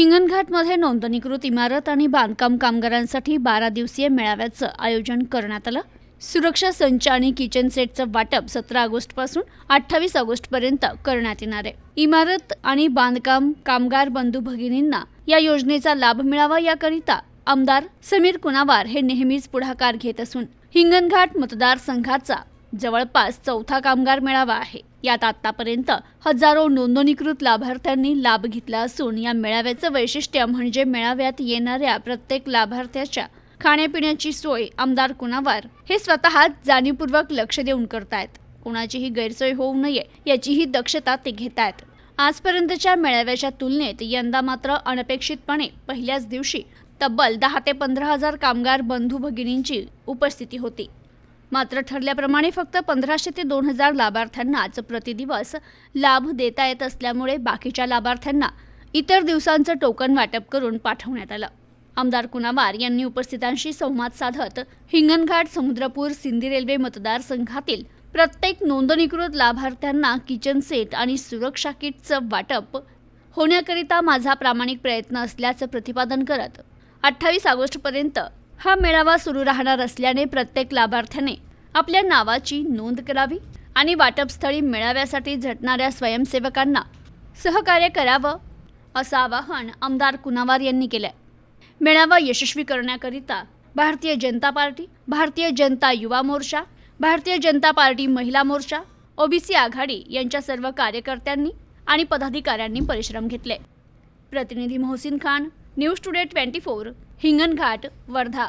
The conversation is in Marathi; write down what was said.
हिंगणघाटमध्ये नोंदणीकृत इमारत आणि बांधकाम कामगारांसाठी बारा दिवसीय मेळाव्याचं आयोजन करण्यात आलं. सुरक्षा संच आणि किचन सेटचं वाटप सतरा ऑगस्टपासून अठ्ठावीस ऑगस्टपर्यंत करण्यात येणार आहे. इमारत आणि बांधकाम कामगार बंधू भगिनींना या योजनेचा लाभ मिळावा याकरिता आमदार समीर कुनावार हे नेहमीच पुढाकार घेत असून हिंगणघाट मतदारसंघाचा जवळपास चौथा कामगार मेळावा आहे. यात आतापर्यंत हजारो नोंदणीकृत लाभार्थ्यांनी लाभ घेतला असून या मेळाव्याचं वैशिष्ट्य म्हणजे मेळाव्यात येणाऱ्या प्रत्येक लाभार्थ्याच्या खाण्यापिण्याची सोय आमदार कुणावार हे स्वतः जाणीवपूर्वक लक्ष देऊन करतायत. कोणाचीही गैरसोय होऊ नये याचीही दक्षता ते घेत आहेत आजपर्यंतच्या मेळाव्याच्या तुलनेत यंदा मात्र अनपेक्षितपणे पहिल्याच दिवशी तब्बल दहा ते पंधरा हजार कामगार बंधू भगिनींची उपस्थिती होती. मात्र ठरल्याप्रमाणे फक्त पंधराशे ते दोन हजार लाभार्थ्यांनाच प्रतिदिवस लाभ देता येत असल्यामुळे बाकीच्या लाभार्थ्यांना इतर दिवसांचं टोकन वाटप करून पाठवण्यात आलं. आमदार कुणावार यांनी उपस्थितांशी संवाद साधत हिंगणघाट समुद्रपूर सिंधी रेल्वे मतदारसंघातील प्रत्येक नोंदणीकृत लाभार्थ्यांना किचन सेट आणि सुरक्षा किटचं वाटप होण्याकरिता माझा प्रामाणिक प्रयत्न असल्याचं प्रतिपादन करत अठ्ठावीस ऑगस्टपर्यंत हा मेळावा सुरू राहणार असल्याने प्रत्येक लाभार्थ्याने आपल्या नावाची नोंद करावी आणि वाटपस्थळी मेळाव्यासाठी झटणाऱ्या स्वयंसेवकांना सहकार्य करावं असं आवाहन आमदार कुनावार यांनी केलं मेळावा यशस्वी करण्याकरिता भारतीय जनता पार्टी भारतीय जनता युवा मोर्चा भारतीय जनता पार्टी महिला मोर्चा ओबीसी आघाडी यांच्या सर्व कार्यकर्त्यांनी आणि पदाधिकाऱ्यांनी परिश्रम घेतले. प्रतिनिधी Mohsin Khan news today twenty four Hinganghat Wardha.